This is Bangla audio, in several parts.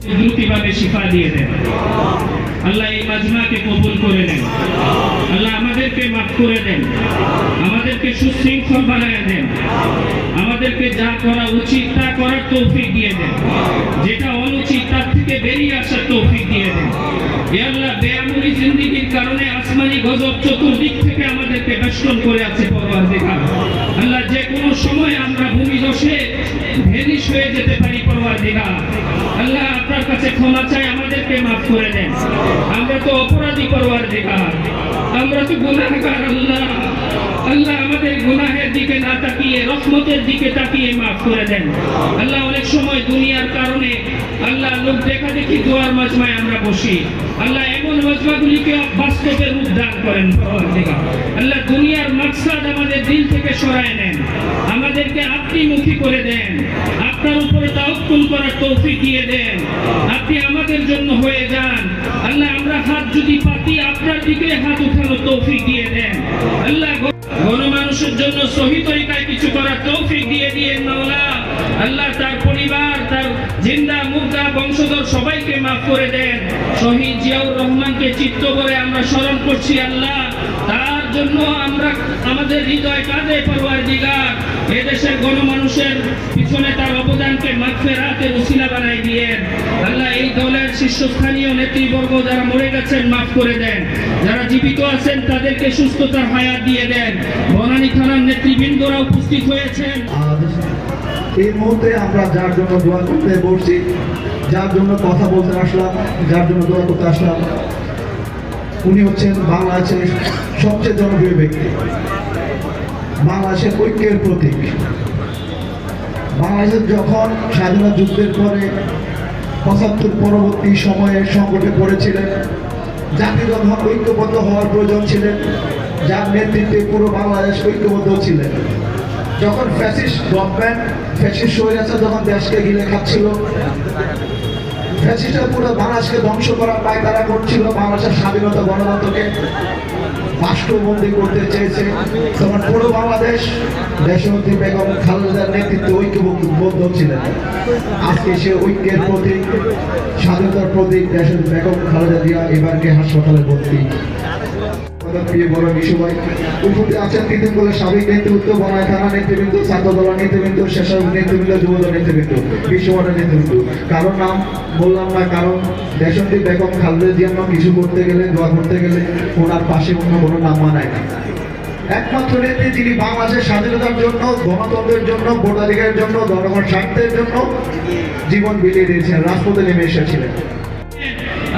দ্রুতিভাবে শিফা দিয়ে দেন। আল্লাহ এই মাজমাকে কবুল করে নেন। আল্লাহ আমাদেরকে মাফ করে দেন। আমাদেরকে সুশৃঙ্খল বানায় দেন। আমাদেরকে যা করা উচিত তা করার তৌফিক দিয়ে দেন। যেটা গজব চতুর্দিক থেকে আমাদেরকে বেষ্টন করে আছে পরওয়ারদিগার আল্লাহ, যে কোনো সময় আমরা ভূমি দশে ভেনিস হয়ে যেতে পারি পরওয়ারদিগার আল্লাহ, আপনার কাছে ক্ষমা চাই, আমাদেরকে মাফ করে দেন। আমরা তো অপরাধী পরওয়ারদিগার আমরা তো গুনাহগার, আল্লাহ। আল্লাহ আমাদের গুনাহের দিকে না তাকিয়ে, রহমতের দিকে তাকিয়ে মাফ করে দেন। আল্লাহ অনেক সময় দুনিয়ার কারণে আল্লাহ লোক দেখা দেখি দোয়ার মাজমায় আমরা বসি। আল্লাহ এমন মজমাগুলিকে বাস্তবে রূপ দান করেন আল্লাহ দুনিয়ার মাকসাদ আমাদের দিল থেকে সরায় নেন। আমাদেরকে আপনি মুখী করে দেন। তাওকুল করার তৌফিক দিয়ে দেন। আপনি আমাদের জন্য হয়ে যান। আল্লাহ, আমরা হাত যদি পাতি, আপনার দিকে হাত উঠানো তৌফিক দিয়ে দেন। আল্লাহ গণমানুষের জন্য সহি তরিকায় কিছু করার তৌফিক দিয়ে দিয়ে মাওলা। আল্লাহ, তার পরিবার, তার জিন্দা, মুর্দা, বংশধর সবাইকে মাফ করে দেন। শহীদ জিয়াউর রহমানকে চিত্ত করে আমরা স্মরণ করছি আল্লাহ। তার জন্য আমরা আমাদের হৃদয় কাঁদে পরওয়ার দিগার এদেশের গণমানুষের পিছনে তার অবদানকে মাগফিরাতের উসিলা বানাই দিয়ে আল্লাহ এই দলের শীর্ষস্থানীয় নেতৃবর্গ যারা মরে গেছেন, মাফ করে দেন। যারা জীবিত আছেন, তাদেরকে সুস্থতার হায়াত দিয়ে দেন। বনানী থানার নেতৃবৃন্দরা উপস্থিত হয়েছেন। এই মুহূর্তে আমরা যার জন্য দোয়া করতে বসছি, যার জন্য কথা বলতে আসলাম, যার জন্য দোয়া করতে আসলাম। উনি হচ্ছেন বাংলাদেশের সবচেয়ে জনপ্রিয় ব্যক্তি। বাংলাদেশের ঐক্যের প্রতীক। বাংলাদেশের যখন স্বাধীনতা যুদ্ধের পরে পঁচাত্তর পরবর্তী সময়ে সংকটে পড়েছিলেন জাতি যখন ঐক্যবদ্ধ হওয়ার প্রয়োজন ছিলেন, যার নেতৃত্বে পুরো বাংলাদেশ ঐক্যবদ্ধ ছিলেন। যখন ফ্যাসিস্ট গভর্নমেন্ট, ফ্যাসিস্ট স্বৈরাচার যখন দেশকে ঘিরে খাচ্ছিল ফ্যাসিস্টরা পুরো বাংলাদেশকে ধ্বংস করার পায় তারা করছিল বাংলাদেশের স্বাধীনতা গণতন্ত্রকে রাষ্ট্রবন্দি করতে চেয়েছে। তখন পুরো বাংলাদেশ দেশমন্ত্রী বেগম খালেদার নেতৃত্বে ঐক্যবদ্ধ ছিলেন। আজকে সে ঐক্যের প্রতীক, স্বাধীনতার প্রতীক দেশের বেগম খালেদা জিয়া এবারকে হাসপাতালে ভর্তি। নাম বললাম না, কারণ দেশন্তি বেগম খালেদা জিয়ার নাম কিছু করতে গেলে, দোয়া করতে গেলে ওনার পাশে অন্য কোনো নাম মানায় না। একমাত্র নেত্রী যিনি বাংলাদেশের স্বাধীনতার জন্য, গণতন্ত্রের জন্য, ভোটাধিকারের জন্য, জনগণ স্বার্থের জন্য জীবন বিলিয়ে দিয়েছেন, রাজপথে নেমে এসেছিলেন।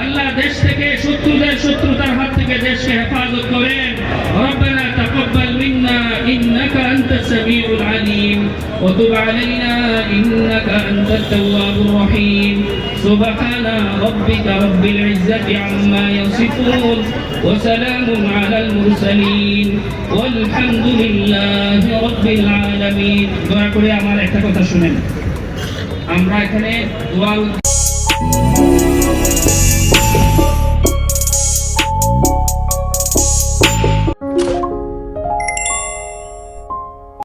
আল্লাহ দেশ থেকে শত্রুদের শত্রুতার হাত থেকে দেশকে হেফাজত করেন ربنا تقبل منا إنك أنت السميع العليم وتب علينا إنك أنت التواب الرحيم سبحان ربك رب العزة عما يصفون وسلام على المرسلين والحمد لله رب العالمين দয়া করে আমার একটা কথা শুনেন আমরা এখানে দোয়া